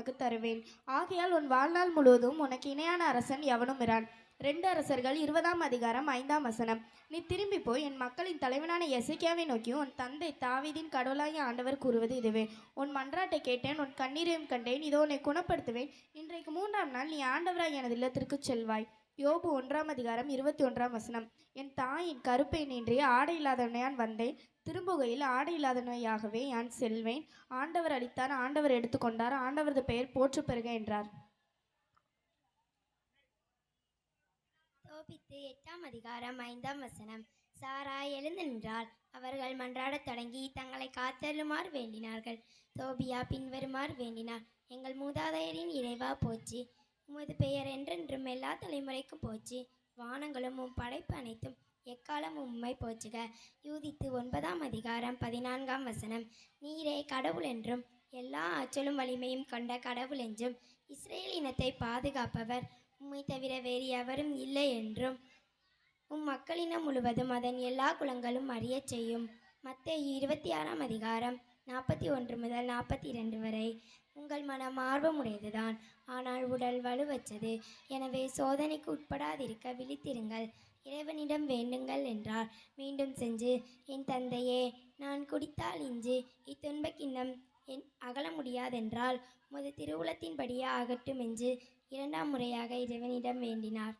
உனக்கு தருவேன். ஆகையால் உன் வாழ்நாள் முழுவதும் உனக்கு இணையான அரசன் எவனும் இரான். ரெண்டு அரசர்கள் இருபதாம் அதிகாரம் ஐந்தாம் வசனம். நீ திரும்பி போய் என் மக்களின் தலைவனான எசைக்கியாவை நோக்கி உன் தந்தை தாவீதின் கடவுளாகிய ஆண்டவர் கூறுவது இதுவே. உன் மன்றாட்டை கேட்டேன் உன் கண்ணீரையும் கண்டேன். இதோ உன்னை குணப்படுத்துவேன். இன்றைக்கு மூன்றாம் நாள் நீ ஆண்டவராய் எனது இல்லத்திற்கு செல்வாய். யோபு ஒன்றாம் அதிகாரம் இருபத்தி ஒன்றாம் வசனம். என் தாயின் கருப்பை நின்றி ஆடை இல்லாதவனையான் வந்தேன். திரும்புகையில் ஆடை இல்லாத நோயாகவே யான் செல்வேன். ஆண்டவர் அளித்தார் ஆண்டவர் எடுத்துக்கொண்டார் ஆண்டவரது பெயர் போற்று பெறுக என்றார். தோபித்து எட்டாம் அதிகாரம் ஐந்தாம் வசனம். சாரா எழுந்து நின்றாள். அவர்கள் மன்றாடத் தொடங்கி தங்களை காத்தருளுமாறு வேண்டினார்கள். தோபியா பின்வருமாறு வேண்டினார். எங்கள் மூதாதையரின் இறைவா போச்சு. உமது பெயர் என்றென்றும் எல்லா தலைமுறைக்கும் போச்சு. வானங்களும் உம் படைப்பு அனைத்தும் எக்காலம் உம்மை போச்சுக யூதித்து ஒன்பதாம் அதிகாரம் பதினான்காம் வசனம். நீரே கடவுள் என்றும் எல்லா ஆற்றலும் வலிமையும் கொண்ட கடவுள் என்றும் இஸ்ரேல் இனத்தை பாதுகாப்பவர் உம்மை தவிர வேறு எவரும் இல்லை என்றும் உம் மக்களினம் முழுவதும் அதன் எல்லா குலங்களும் அறியச் செய்யும். மத்திய இருபத்தி ஆறாம் அதிகாரம் நாற்பத்தி ஒன்று முதல் நாற்பத்தி இரண்டு வரை உங்கள் மனம் ஆர்வமுடையதுதான். ஆனால் உடல் வலுவற்றது. எனவே சோதனைக்கு உட்படாதிருக்க விழித்திருங்கள். இறைவனிடம் வேண்டுங்கள் என்றார். மீண்டும் செஞ்சு என் தந்தையே நான் குடித்தால் இஞ்சு இத்துன்ப கிண்ணம் என் அகல முடியாதென்றால் உமது திருவுளத்தின்படியே ஆகட்டும் என்று இரண்டாம் முறையாக இறைவனிடம் வேண்டினார்.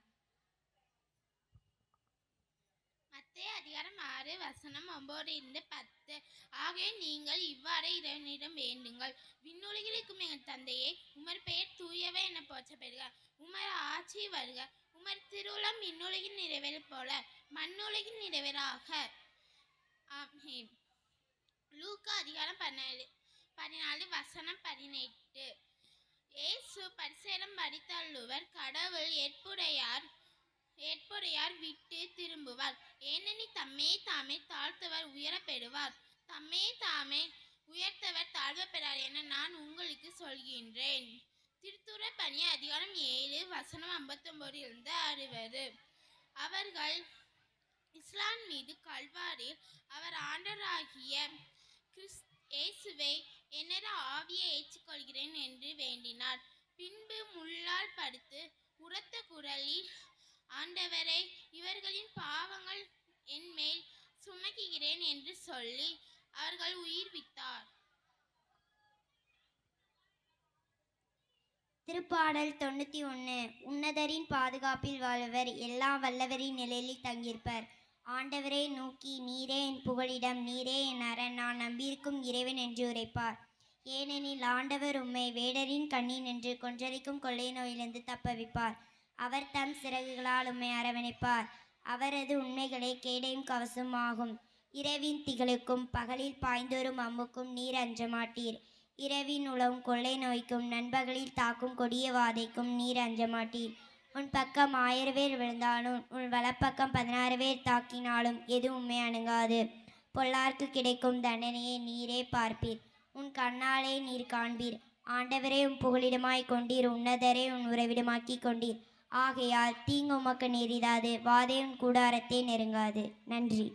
மத்திய அதிகாரம் ஆறு வசனம் ஒன்பது இருந்து பத்து. ஆகவே நீங்கள் இவ்வாறே இறைவனிடம் வேண்டுங்கள். விண்ணுலகிலிருக்கும் எங்கள் தந்தையே உமர் பெயர் போற்ற பெறுக உமர் ஆட்சி வருக. உமர் திருவுளம் இன்னுலகின் நிறைவேறு போல மண்ணுலகின் நிறைவேறாக ஆமென். லூக்கா அதிகாரம் பன்னெண்டு பதினாலு வசனம் பதினெட்டு. ஏசு பரிசேலம் படித்தள்ளுவர் கடவுள் ஏற்புடையார் ஏற்புடையார் விட்டு திரும்புவார். ஏனெனி தம்மே தாமே தாழ்த்தவர் உயரப் பெறுவார் தம்மே தாமே உயர்த்தவர் தாழ்வப் பெறார் என நான் உங்களுக்கு சொல்கின்றேன். திருத்துற பணி அதிகாரம் ஏழு வசனம் ஐம்பத்தொம்போதிலிருந்து அறுபது அவர்கள் இஸ்லாம் மீது கல்வாரில் அவர் ஆண்டராகிய கிறிஸ் இயேசுவை என்னிட ஆவியை ஏற்றுக்கொள்கிறேன் என்று வேண்டினார். பின்பு முள்ளால் படுத்து உரத்த குரலில் ஆண்டவரை இவர்களின் பாவங்கள் என் மேல் சுமக்குகிறேன் என்று சொல்லி அவர்கள் உயிர்வித்தார் திருப்பாடல் தொண்ணூற்றி ஒன்று உன்னதரின் பாதுகாப்பில் வாழ்வர் எல்லா வல்லவரின் நிலையில் தங்கியிருப்பர். ஆண்டவரை நோக்கி நீரே என் புகழிடம் நீரே என் அரண். நான் நம்பியிருக்கும் இறைவன் என்று உரைப்பார். ஏனெனில் ஆண்டவர் உம்மை வேடரின் கண்ணின் என்று கொன்றளிக்கும் கொள்ளை நோயிலிருந்து தப்பவிப்பார். அவர் தம் சிறகுகளால் உம்மை அரவணைப்பார். அவரது உண்மைகளை கேடையும் கவசம் ஆகும். இரவின் திகளுக்கும் பகலில் பாய்ந்தோறும் அம்முக்கும் நீர் அஞ்சமாட்டீர். இரவின் உளவும் கொள்ளை நோய்க்கும் நண்பகலில் தாக்கும் கொடிய வாதைக்கும் நீர் அஞ்சமாட்டீர். உன் பக்கம் ஆயிரம் பேர் விழுந்தாலும் உன் வலப்பக்கம் பதினாறு பேர் தாக்கினாலும் எதுவுமே அணுகாது? பொல்லார்க்கு கிடைக்கும் தண்டனையை நீரே பார்ப்பீர். உன் கண்ணாலே நீர் காண்பீர். ஆண்டவரே உன் புகலிடமாய் கொண்டீர். உன்னதரே உன் உறவிடமாக்கி கொண்டீர். ஆகையால் தீங்கு உமக்கு நேரிடாது. வாதே உன் கூடாரத்தை நெருங்காது. நன்றி.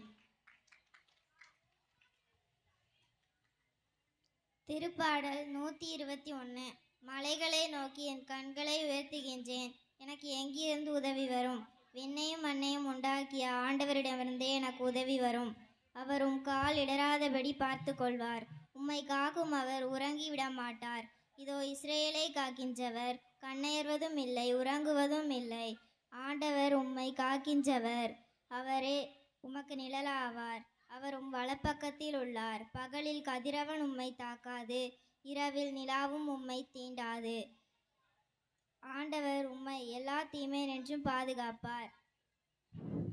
திருப்பாடல் நூற்றி இருபத்தி ஒன்று மலைகளை நோக்கி என் கண்களை உயர்த்துகின்றேன். எனக்கு எங்கிருந்து உதவி வரும்? விண்ணையும் மண்ணையும் உண்டாக்கிய ஆண்டவரிடமிருந்தே எனக்கு உதவி வரும். அவர் உம் கால் இடராதபடி பார்த்து கொள்வார். உம்மை காக்கும் அவர் உறங்கி விட மாட்டார் இதோ இஸ்ரேலை காக்கின்றவர். கண்ணையர்வதும் இல்லை உறங்குவதும் இல்லை. ஆண்டவர் உம்மை காக்கின்றவர். அவரே உமக்கு நிழலாவார். அவர் உம் வலப்பக்கத்தில் உள்ளார். பகலில் கதிரவன் உம்மை தாக்காது இரவில் நிலாவும் உம்மை தீண்டாது. ஆண்டவர் உம்மை எல்லா தீமை நின்றும் பாதுகாப்பார்.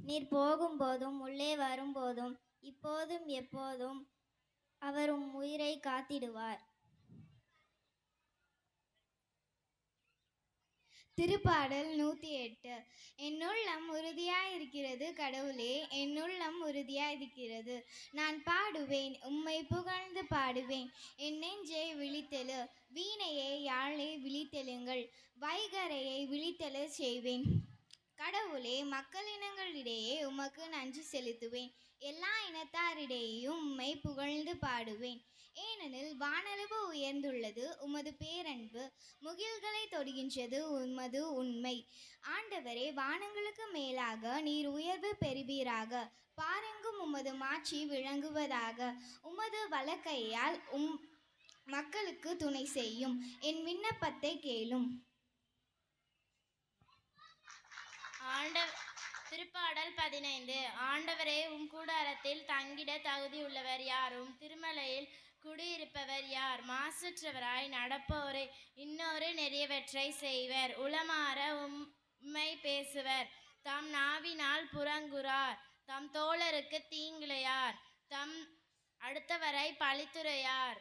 நீர் போகும்போதும் உள்ளே வரும்போதும் இப்போதும் எப்போதும் அவர் உம் உயிரை காத்திடுவார். திருப்பாடல் நூற்றி எட்டு என்னுள்ளம் உறுதியாயிருக்கிறது கடவுளே என்னுள்ளம் உறுதியாயிருக்கிறது. நான் பாடுவேன் உம்மை புகழ்ந்து பாடுவேன். என் நெஞ்சே விழித்தெழு வீணையை யாழை விழித்தெழுங்கள். வைகரையை விழித்தெழு செய்வேன். கடவுளே மக்களினங்களிடையே உமக்கு நன்றி செலுத்துவேன். எல்லா இனத்தாரிடையேயும் உம்மை புகழ்ந்து பாடுவேன். ஏனெனில் வானளவு உயர்ந்துள்ளது உமது பேரன்பு முகில்களை தொடுகின்றது உமது உண்மை. ஆண்டவரே வானங்களுக்கு மேலாக நீர் உயர்வு பெறுவீராக. பாருங்கும் உமது மாட்சி விளங்குவதாக. உமது வலக்கையால் உம் மக்களுக்கு துணை செய்யும். என் விண்ணப்பத்தை கேளும். ஆண்ட திருப்பாடல் பதினைந்து. ஆண்டவரே உம் கூடாரத்தில் தங்கிட தகுதியுள்ளவர் யாரும் திருமலையில் குடியிருப்பவர் யார்? மாசற்றவராய் நடப்போரே இன்னொரு நெறியவற்றை செய்வர். உளமாற உம்மை பேசுவர். தம் நாவினால் புறங்குறார். தம் தோழருக்கு தீங்கிளையார் தம் அடுத்தவரை பழித்துரையார்.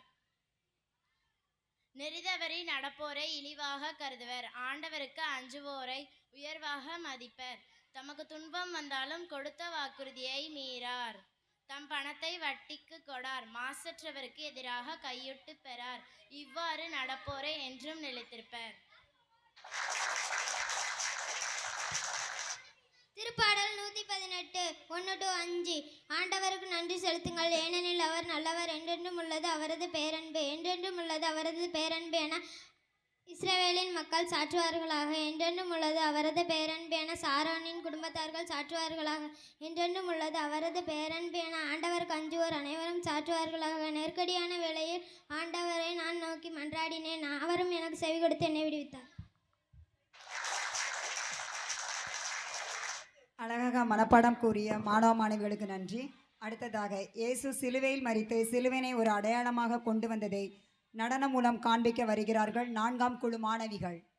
நெறிதவரை நடப்போரை இழிவாக கருதுவர். ஆண்டவருக்கு அஞ்சுவோரை உயர்வாக மதிப்பர். தமக்கு துன்பம் வந்தாலும் கொடுத்த வாக்குறுதியை மீறார். தம் பணத்தை வட்டிக்கு கொடார். மாசற்றவருக்கு எதிராக கையொட்டு பெறார். இவ்வாறு நடப்போரே என்றும் நிலைத்திருப்பர். திருப்பாடல் நூற்றி பதினெட்டு ஒன்று டு அஞ்சு. ஆண்டவருக்கு நன்றி செலுத்துங்கள். ஏனெனில் அவர் நல்லவர். என்றென்றும் உள்ளது அவரது பேரன்பு. என்றென்றும் உள்ளது அவரது பேரன்பு என இஸ்ரவேலின் மக்கள் சாற்றுவார்களாக. என்றென்றும் உள்ளது அவரது பேரன்பியான சாரானின் குடும்பத்தார்கள் சாற்றுவார்களாக. என்றென்றும் உள்ளது அவரது பேரன்பியான ஆண்டவர் கஞ்சுவோர் அனைவரும் சாற்றுவார்களாக. நெருக்கடியான வேளையில் ஆண்டவரை நான் நோக்கி மன்றாடினேன் அவரும் எனக்கு செவி கொடுத்து என்னை விடுவித்தார். அழகாக மனப்பாடம் கூறிய மாணவ மாணவிகளுக்கு நன்றி. அடுத்ததாக இயேசு சிலுவையில் மறித்து சிலுவினை ஒரு அடையாளமாக கொண்டு வந்ததை நடனம் மூலம் காண்பிக்க வருகிறார்கள். நான்காம் குழு மாணவிகள்.